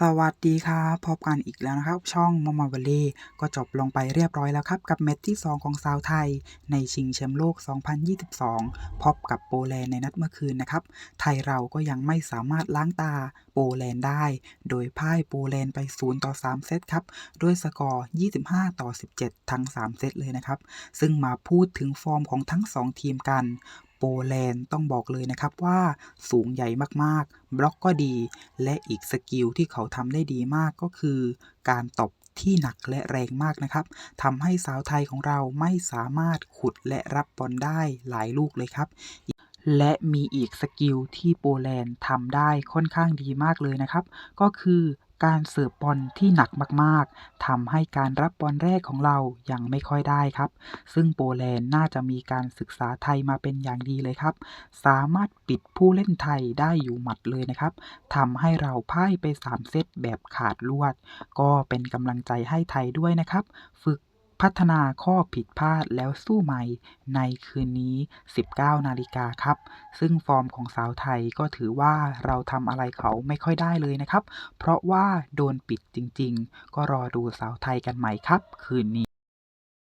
สวัสดีครับพบกันอีกแล้วนะครับ ช่องมอมาวลเล่ก็จบลงไปเรียบร้อยแล้วครับ กับแมตช์ที่ 2 ของสาวไทย ในชิงแชมป์โลก 2022 พบกับโปแลนด์ในนัดเมื่อคืนนะครับ ไทยเราก็ยังไม่สามารถล้างตาโปแลนด์ได้ โดยพ่ายโปแลนด์ไป 0 ต่อ 3 เซตครับ ด้วยสกอร์ 25 ต่อ 17 ทั้ง 3 เซตเลยนะครับ ซึ่งมาพูดถึงฟอร์มของทั้ง 2 ทีมกัน โปแลนด์ต้องบอกเลยนะครับว่าสูงใหญ่มากๆ บล็อกก็ดี และอีกสกิลที่เขาทำได้ดีมากก็คือ การตบที่หนักและแรงมากนะครับทำให้สาวไทยของเราไม่สามารถขุดและรับบอลได้หลายลูกเลยครับและมีอีกสกิลที่โปแลนด์ทำได้ค่อนข้างดีมากเลยนะครับ ก็คือ การเสิร์ฟบอลที่หนักมากๆทำให้การรับบอลแรกของเรายังไม่ค่อยได้ครับ ซึ่งโปแลนด์น่าจะมีการศึกษาไทยมาเป็นอย่างดีเลยครับ สามารถปิดผู้เล่นไทยได้อยู่หมัดเลยนะครับทำให้เราพ่ายไป 3 เซตแบบขาดลวด ก็เป็นกำลังใจให้ไทยด้วยนะครับ ฝึก พัฒนาข้อผิดพลาดแล้วสู้ใหม่ในคืนนี้ 19 นาฬิกาครับ ซึ่งฟอร์มของสาวไทยก็ถือว่าเราทำอะไรเขาไม่ค่อยได้เลยนะครับ เพราะว่าโดนปิดจริงๆ ก็รอดูสาวไทยกันใหม่ครับ คืนนี้